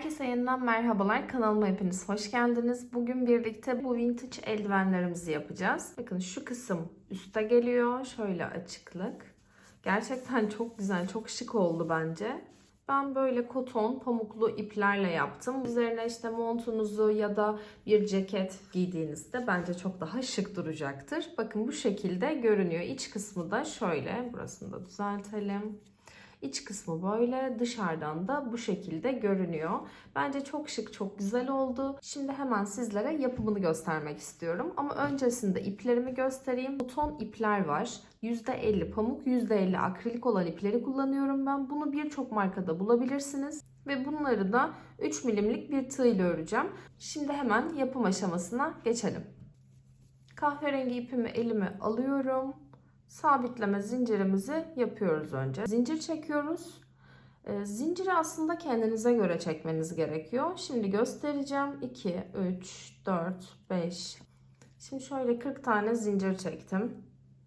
Herkese yeniden merhabalar. Kanalıma hepiniz hoş geldiniz. Bugün birlikte bu vintage eldivenlerimizi yapacağız. Bakın şu kısım üste geliyor. Şöyle açıklık. Gerçekten çok güzel, çok şık oldu bence. Ben böyle koton, pamuklu iplerle yaptım. Üzerine işte montunuzu ya da bir ceket giydiğinizde bence çok daha şık duracaktır. Bakın bu şekilde görünüyor. İç kısmı da şöyle. Burasını da düzeltelim. İç kısmı böyle, dışarıdan da bu şekilde görünüyor. Bence çok şık, çok güzel oldu. Şimdi hemen sizlere yapımını göstermek istiyorum. Ama öncesinde iplerimi göstereyim. Bu ipler var. %50 pamuk, %50 akrilik olan ipleri kullanıyorum ben. Bunu birçok markada bulabilirsiniz. Ve bunları da 3 milimlik bir tığ ile öreceğim. Şimdi hemen yapım aşamasına geçelim. Kahverengi ipimi elime alıyorum sabitleme zincirimizi yapıyoruz önce. Zincir çekiyoruz. E, zinciri aslında kendinize göre çekmeniz gerekiyor. Şimdi göstereceğim. 2, 3, 4, 5. Şimdi şöyle 40 tane zincir çektim.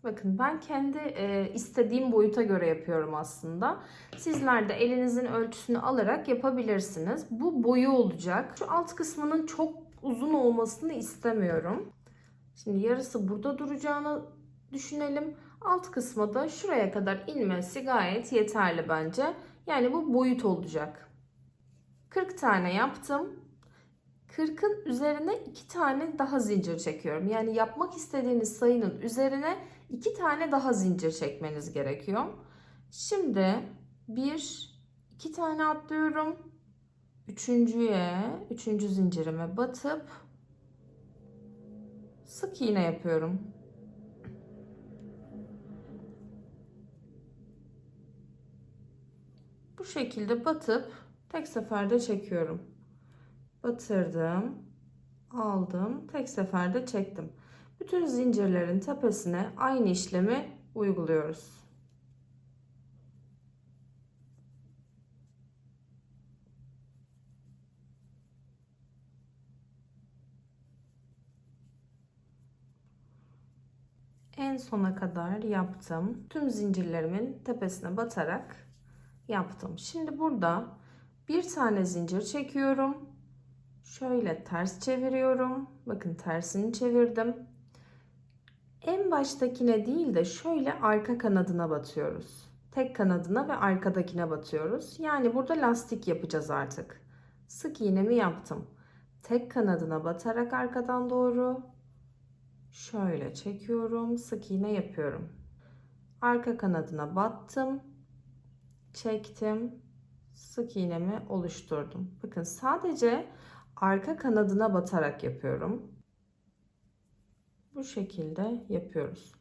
Bakın ben kendi e, istediğim boyuta göre yapıyorum aslında. Sizler de elinizin ölçüsünü alarak yapabilirsiniz. Bu boyu olacak. Şu alt kısmının çok uzun olmasını istemiyorum. Şimdi yarısı burada duracağını düşünelim. Alt kısma da şuraya kadar inmesi gayet yeterli bence. Yani bu boyut olacak. 40 tane yaptım. 40'ın üzerine 2 tane daha zincir çekiyorum. Yani yapmak istediğiniz sayının üzerine 2 tane daha zincir çekmeniz gerekiyor. Şimdi 1 2 tane atlıyorum. Üçüncüye, üçüncü zincirime batıp sık iğne yapıyorum. Bu şekilde batıp tek seferde çekiyorum. Batırdım, aldım, tek seferde çektim. Bütün zincirlerin tepesine aynı işlemi uyguluyoruz. En sona kadar yaptım. Tüm zincirlerimin tepesine batarak yaptım. Şimdi burada bir tane zincir çekiyorum. Şöyle ters çeviriyorum. Bakın tersini çevirdim. En baştakine değil de şöyle arka kanadına batıyoruz. Tek kanadına ve arkadakine batıyoruz. Yani burada lastik yapacağız artık. Sık iğnemi yaptım. Tek kanadına batarak arkadan doğru şöyle çekiyorum. Sık iğne yapıyorum. Arka kanadına battım çektim. Sık iğnemi oluşturdum. Bakın sadece arka kanadına batarak yapıyorum. Bu şekilde yapıyoruz.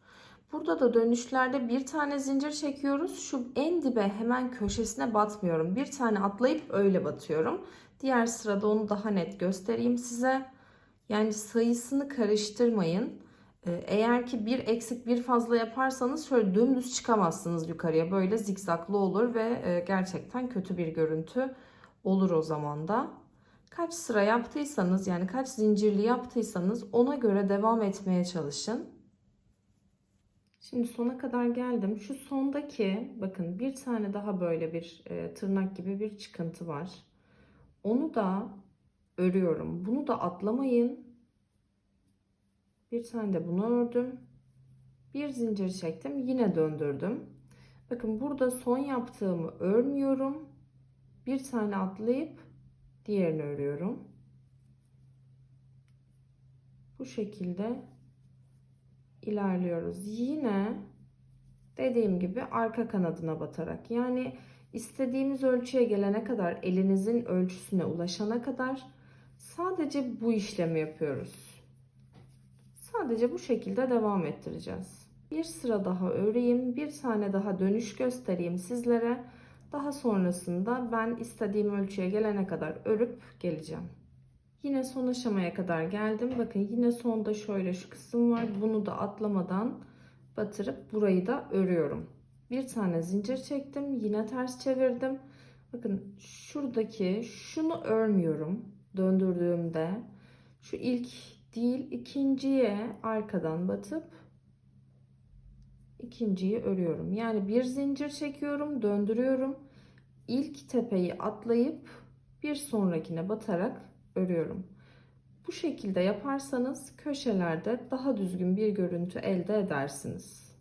Burada da dönüşlerde bir tane zincir çekiyoruz. Şu en dibe hemen köşesine batmıyorum. Bir tane atlayıp öyle batıyorum. Diğer sırada onu daha net göstereyim size. Yani sayısını karıştırmayın. Ee, eğer ki bir eksik bir fazla yaparsanız şöyle dümdüz çıkamazsınız yukarıya. Böyle zikzaklı olur ve e, gerçekten kötü bir görüntü olur o zaman da. Kaç sıra yaptıysanız yani kaç zincirli yaptıysanız ona göre devam etmeye çalışın. Şimdi sona kadar geldim. Şu sondaki bakın bir tane daha böyle bir e, tırnak gibi bir çıkıntı var. Onu da örüyorum. Bunu da atlamayın. Bir tane de bunu ördüm. Bir zincir çektim. Yine döndürdüm. Bakın burada son yaptığımı örmüyorum. Bir tane atlayıp diğerini örüyorum. Bu şekilde ilerliyoruz. Yine dediğim gibi arka kanadına batarak yani istediğimiz ölçüye gelene kadar elinizin ölçüsüne ulaşana kadar sadece bu işlemi yapıyoruz. Sadece bu şekilde devam ettireceğiz. Bir sıra daha öreyim. Bir tane daha dönüş göstereyim sizlere. Daha sonrasında ben istediğim ölçüye gelene kadar örüp geleceğim. Yine son aşamaya kadar geldim. Bakın yine sonda şöyle şu kısım var. Bunu da atlamadan batırıp burayı da örüyorum. Bir tane zincir çektim. Yine ters çevirdim. Bakın şuradaki şunu örmüyorum. Döndürdüğümde şu ilk değil ikinciye arkadan batıp ikinciyi örüyorum. Yani bir zincir çekiyorum, döndürüyorum. İlk tepeyi atlayıp bir sonrakine batarak örüyorum. Bu şekilde yaparsanız köşelerde daha düzgün bir görüntü elde edersiniz.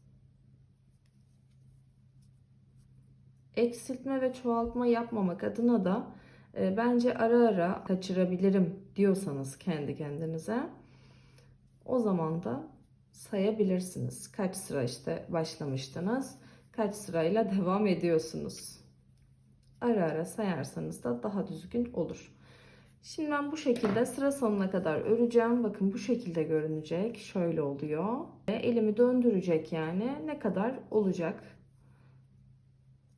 Eksiltme ve çoğaltma yapmamak adına da e, bence ara ara kaçırabilirim diyorsanız kendi kendinize o zaman da sayabilirsiniz. Kaç sıra işte başlamıştınız, kaç sırayla devam ediyorsunuz. Ara ara sayarsanız da daha düzgün olur. Şimdi ben bu şekilde sıra sonuna kadar öreceğim. Bakın bu şekilde görünecek. Şöyle oluyor. Elimi döndürecek yani. Ne kadar olacak?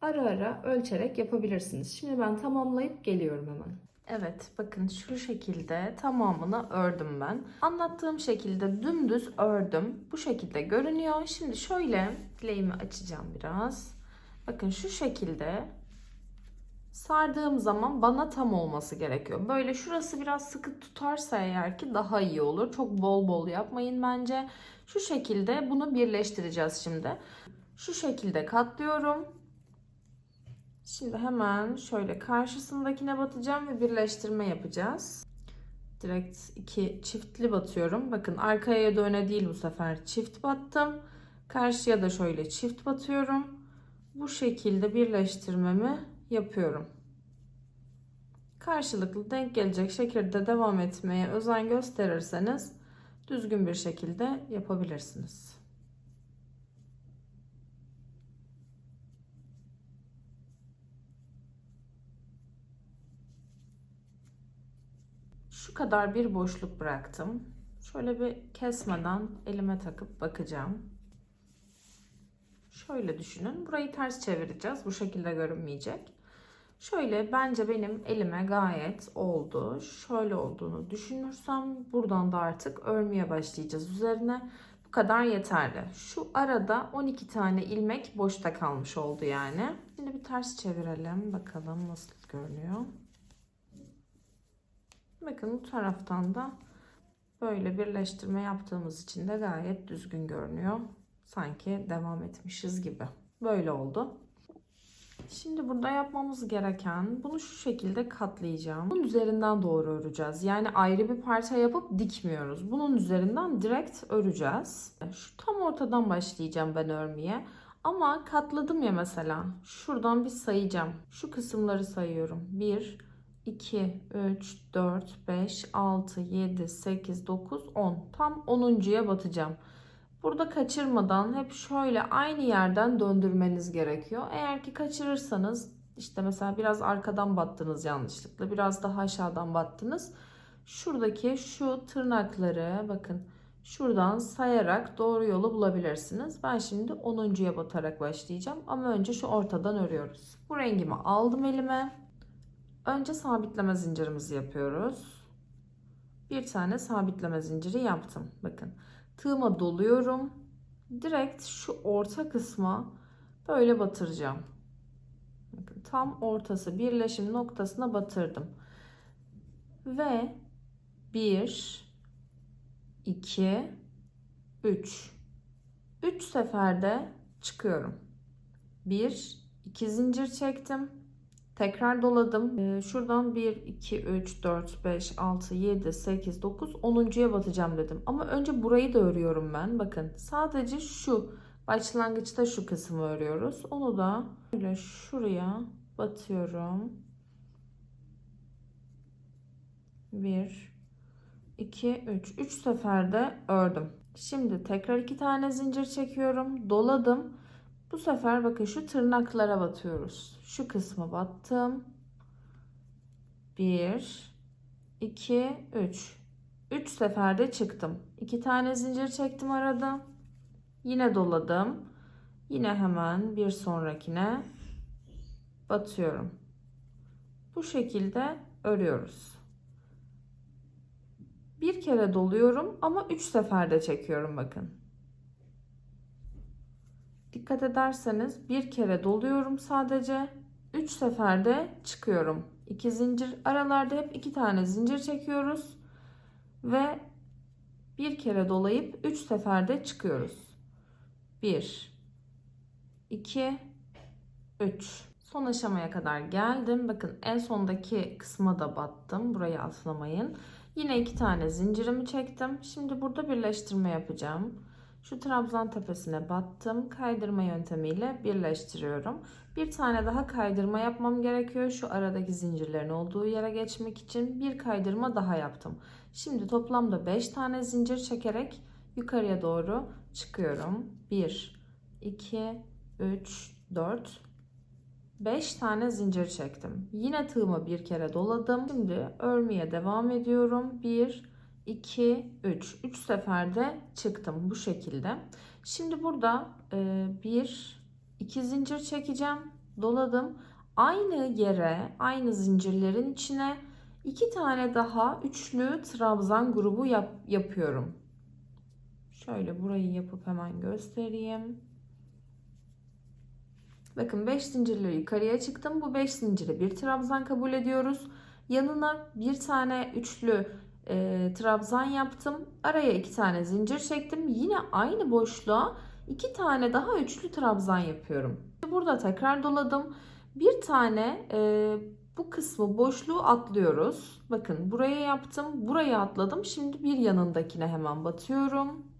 Ara ara ölçerek yapabilirsiniz. Şimdi ben tamamlayıp geliyorum hemen. Evet bakın şu şekilde tamamını ördüm ben. Anlattığım şekilde dümdüz ördüm. Bu şekilde görünüyor. Şimdi şöyle bileğimi açacağım biraz. Bakın şu şekilde sardığım zaman bana tam olması gerekiyor. Böyle şurası biraz sıkı tutarsa eğer ki daha iyi olur. Çok bol bol yapmayın bence. Şu şekilde bunu birleştireceğiz şimdi. Şu şekilde katlıyorum. Şimdi hemen şöyle karşısındakine batacağım ve birleştirme yapacağız. Direkt iki çiftli batıyorum. Bakın arkaya döne değil bu sefer çift battım. Karşıya da şöyle çift batıyorum. Bu şekilde birleştirmemi yapıyorum. Karşılıklı denk gelecek şekilde devam etmeye özen gösterirseniz düzgün bir şekilde yapabilirsiniz. Şu kadar bir boşluk bıraktım. Şöyle bir kesmeden elime takıp bakacağım. Şöyle düşünün. Burayı ters çevireceğiz. Bu şekilde görünmeyecek. Şöyle bence benim elime gayet oldu. Şöyle olduğunu düşünürsem buradan da artık örmeye başlayacağız üzerine. Bu kadar yeterli. Şu arada 12 tane ilmek boşta kalmış oldu yani. Şimdi bir ters çevirelim. Bakalım nasıl görünüyor. Bakın bu taraftan da böyle birleştirme yaptığımız için de gayet düzgün görünüyor. Sanki devam etmişiz gibi. Böyle oldu. Şimdi burada yapmamız gereken bunu şu şekilde katlayacağım. Bunun üzerinden doğru öreceğiz. Yani ayrı bir parça yapıp dikmiyoruz. Bunun üzerinden direkt öreceğiz. Şu tam ortadan başlayacağım ben örmeye. Ama katladım ya mesela. Şuradan bir sayacağım. Şu kısımları sayıyorum. 1, 2, 3, 4, 5, 6, 7, 8, 9, 10. Tam 10.ya batacağım. Burada kaçırmadan hep şöyle aynı yerden döndürmeniz gerekiyor. Eğer ki kaçırırsanız işte mesela biraz arkadan battınız yanlışlıkla. Biraz daha aşağıdan battınız. Şuradaki şu tırnakları bakın şuradan sayarak doğru yolu bulabilirsiniz. Ben şimdi 10.ya batarak başlayacağım. Ama önce şu ortadan örüyoruz. Bu rengimi aldım elime. Önce sabitleme zincirimizi yapıyoruz. Bir tane sabitleme zinciri yaptım. Bakın tığıma doluyorum. Direkt şu orta kısma böyle batıracağım. Bakın tam ortası birleşim noktasına batırdım. Ve 1 2 3 3 seferde çıkıyorum. 1 2 zincir çektim. Tekrar doladım. Ee, şuradan 1, 2, 3, 4, 5, 6, 7, 8, 9, 10.ya batacağım dedim. Ama önce burayı da örüyorum ben. Bakın sadece şu başlangıçta şu kısmı örüyoruz. Onu da böyle şuraya batıyorum. 1, 2, 3. 3 seferde ördüm. Şimdi tekrar iki tane zincir çekiyorum. Doladım. Bu sefer bakın şu tırnaklara batıyoruz. Şu kısma battım. 1 2 3 3 seferde çıktım. 2 tane zincir çektim arada. Yine doladım. Yine hemen bir sonrakine batıyorum. Bu şekilde örüyoruz. Bir kere doluyorum ama 3 seferde çekiyorum bakın. Dikkat ederseniz bir kere doluyorum sadece. 3 seferde çıkıyorum. 2 zincir aralarda hep 2 tane zincir çekiyoruz. Ve bir kere dolayıp 3 seferde çıkıyoruz. 1 2 3 Son aşamaya kadar geldim. Bakın en sondaki kısma da battım. Burayı atlamayın. Yine iki tane zincirimi çektim. Şimdi burada birleştirme yapacağım. Şu trabzan tepesine battım. Kaydırma yöntemiyle birleştiriyorum. Bir tane daha kaydırma yapmam gerekiyor. Şu aradaki zincirlerin olduğu yere geçmek için bir kaydırma daha yaptım. Şimdi toplamda 5 tane zincir çekerek yukarıya doğru çıkıyorum. 1, 2, 3, 4, 5 tane zincir çektim. Yine tığımı bir kere doladım. Şimdi örmeye devam ediyorum. 1, 2, 3. 3 seferde çıktım bu şekilde. Şimdi burada 1, 2 zincir çekeceğim. Doladım. Aynı yere, aynı zincirlerin içine iki tane daha üçlü trabzan grubu yap, yapıyorum. Şöyle burayı yapıp hemen göstereyim. Bakın 5 zincirle yukarıya çıktım. Bu 5 zinciri bir trabzan kabul ediyoruz. Yanına bir tane üçlü e, trabzan yaptım. Araya iki tane zincir çektim. Yine aynı boşluğa iki tane daha üçlü trabzan yapıyorum. Burada tekrar doladım. Bir tane e, bu kısmı boşluğu atlıyoruz. Bakın buraya yaptım. Buraya atladım. Şimdi bir yanındakine hemen batıyorum.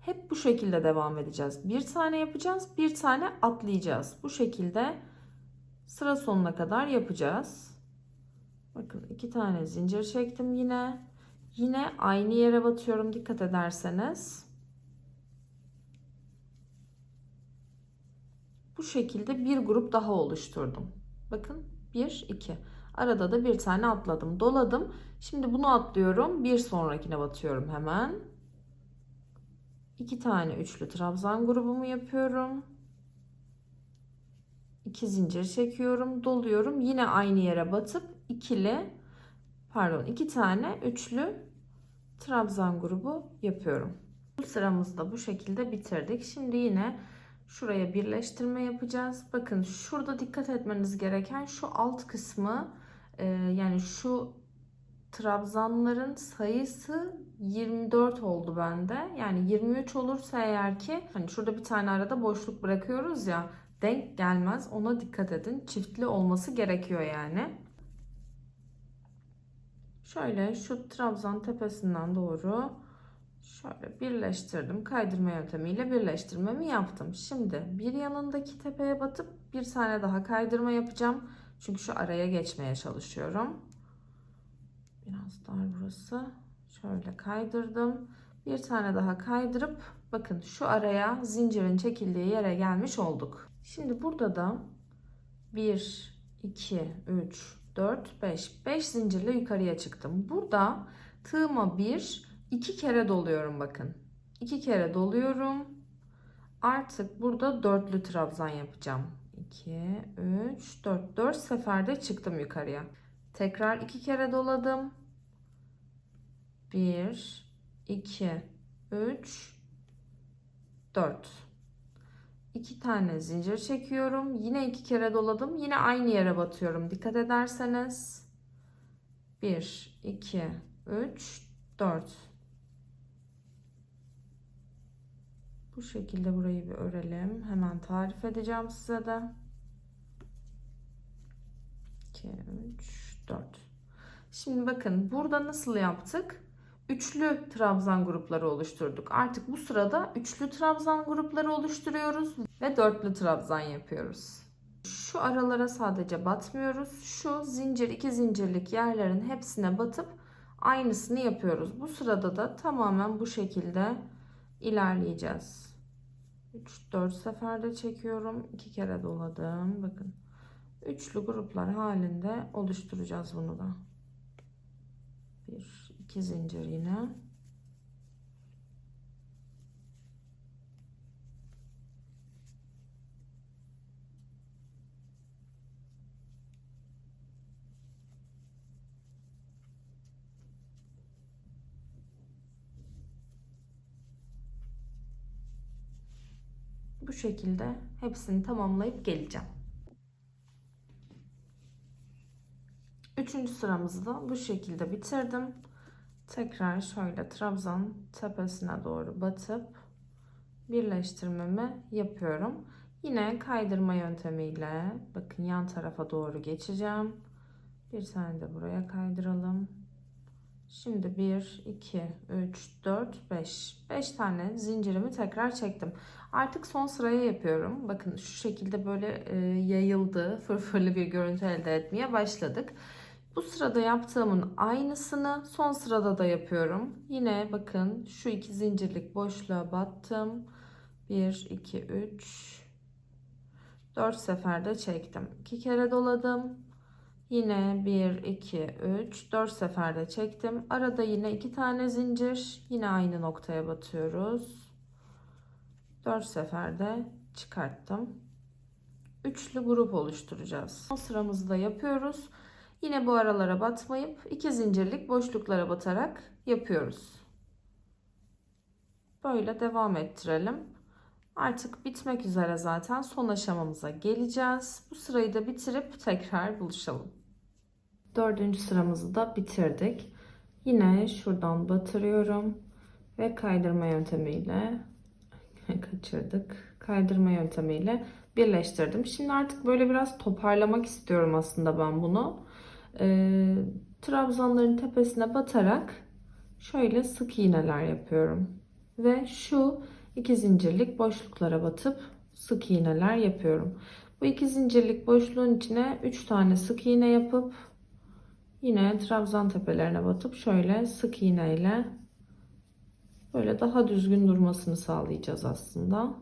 Hep bu şekilde devam edeceğiz. Bir tane yapacağız, bir tane atlayacağız. Bu şekilde sıra sonuna kadar yapacağız. Bakın iki tane zincir çektim yine. Yine aynı yere batıyorum dikkat ederseniz. Bu şekilde bir grup daha oluşturdum. Bakın 1 2. Arada da bir tane atladım, doladım. Şimdi bunu atlıyorum. Bir sonrakine batıyorum hemen. 2 tane üçlü trabzan grubumu yapıyorum. 2 zincir çekiyorum, doluyorum. Yine aynı yere batıp ikili pardon 2 tane üçlü trabzan grubu yapıyorum. Bu sıramızda bu şekilde bitirdik. Şimdi yine şuraya birleştirme yapacağız. Bakın şurada dikkat etmeniz gereken şu alt kısmı e, yani şu trabzanların sayısı 24 oldu bende. Yani 23 olursa eğer ki hani şurada bir tane arada boşluk bırakıyoruz ya denk gelmez. Ona dikkat edin. Çiftli olması gerekiyor yani. Şöyle şu trabzan tepesinden doğru şöyle birleştirdim. Kaydırma yöntemiyle birleştirmemi yaptım. Şimdi bir yanındaki tepeye batıp bir tane daha kaydırma yapacağım. Çünkü şu araya geçmeye çalışıyorum. Biraz dar burası. Şöyle kaydırdım. Bir tane daha kaydırıp bakın şu araya zincirin çekildiği yere gelmiş olduk. Şimdi burada da 1, 2, 3, 4, 5. 5 zincirle yukarıya çıktım. Burada tığıma 1, 2 kere doluyorum bakın. 2 kere doluyorum. Artık burada dörtlü trabzan yapacağım. 2, 3, 4. 4 seferde çıktım yukarıya. Tekrar 2 kere doladım. 1, 2, 3, 4. 2 tane zincir çekiyorum. Yine 2 kere doladım. Yine aynı yere batıyorum. Dikkat ederseniz. 1, 2, 3, 4. Bu şekilde burayı bir örelim. Hemen tarif edeceğim size de. 2, 3, 4. Şimdi bakın burada nasıl yaptık? Üçlü trabzan grupları oluşturduk. Artık bu sırada üçlü trabzan grupları oluşturuyoruz ve dörtlü trabzan yapıyoruz. Şu aralara sadece batmıyoruz. Şu zincir iki zincirlik yerlerin hepsine batıp aynısını yapıyoruz. Bu sırada da tamamen bu şekilde ilerleyeceğiz. 3-4 seferde çekiyorum. 2 kere doladım. Bakın. Üçlü gruplar halinde oluşturacağız bunu da. 1 2 zincir yine. Bu şekilde hepsini tamamlayıp geleceğim. Üçüncü sıramızı da bu şekilde bitirdim. Tekrar şöyle trabzan tepesine doğru batıp birleştirmemi yapıyorum. Yine kaydırma yöntemiyle bakın yan tarafa doğru geçeceğim. Bir tane de buraya kaydıralım. Şimdi 1, 2, 3, 4, 5. 5 tane zincirimi tekrar çektim. Artık son sıraya yapıyorum. Bakın şu şekilde böyle e, yayıldı, fırfırlı bir görüntü elde etmeye başladık. Bu sırada yaptığımın aynısını son sırada da yapıyorum. Yine bakın şu iki zincirlik boşluğa battım. 1, 2, 3, 4 seferde çektim. 2 kere doladım. Yine 1, 2, 3, 4 seferde çektim. Arada yine 2 tane zincir. Yine aynı noktaya batıyoruz. 4 seferde çıkarttım. Üçlü grup oluşturacağız. Son sıramızı da yapıyoruz. Yine bu aralara batmayıp iki zincirlik boşluklara batarak yapıyoruz. Böyle devam ettirelim. Artık bitmek üzere zaten son aşamamıza geleceğiz. Bu sırayı da bitirip tekrar buluşalım. Dördüncü sıramızı da bitirdik. Yine şuradan batırıyorum ve kaydırma yöntemiyle kaçırdık. Kaydırma yöntemiyle birleştirdim. Şimdi artık böyle biraz toparlamak istiyorum aslında ben bunu. Ee, trabzanların tepesine batarak şöyle sık iğneler yapıyorum. Ve şu iki zincirlik boşluklara batıp sık iğneler yapıyorum. Bu iki zincirlik boşluğun içine 3 tane sık iğne yapıp yine trabzan tepelerine batıp şöyle sık iğne ile böyle daha düzgün durmasını sağlayacağız aslında.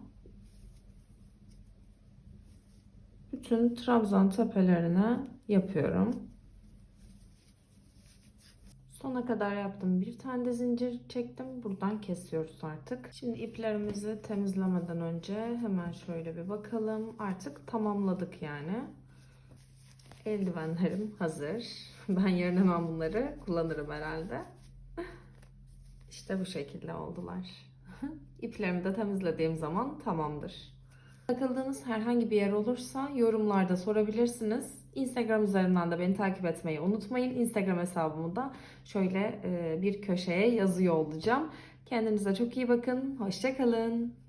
Bütün trabzan tepelerine yapıyorum. Sona kadar yaptım. Bir tane de zincir çektim. Buradan kesiyoruz artık. Şimdi iplerimizi temizlemeden önce hemen şöyle bir bakalım. Artık tamamladık yani. Eldivenlerim hazır. Ben yarın hemen bunları kullanırım herhalde. İşte bu şekilde oldular. İplerimi de temizlediğim zaman tamamdır. Takıldığınız herhangi bir yer olursa yorumlarda sorabilirsiniz. Instagram üzerinden de beni takip etmeyi unutmayın. Instagram hesabımı da şöyle e, bir köşeye yazıyor olacağım. Kendinize çok iyi bakın. Hoşçakalın.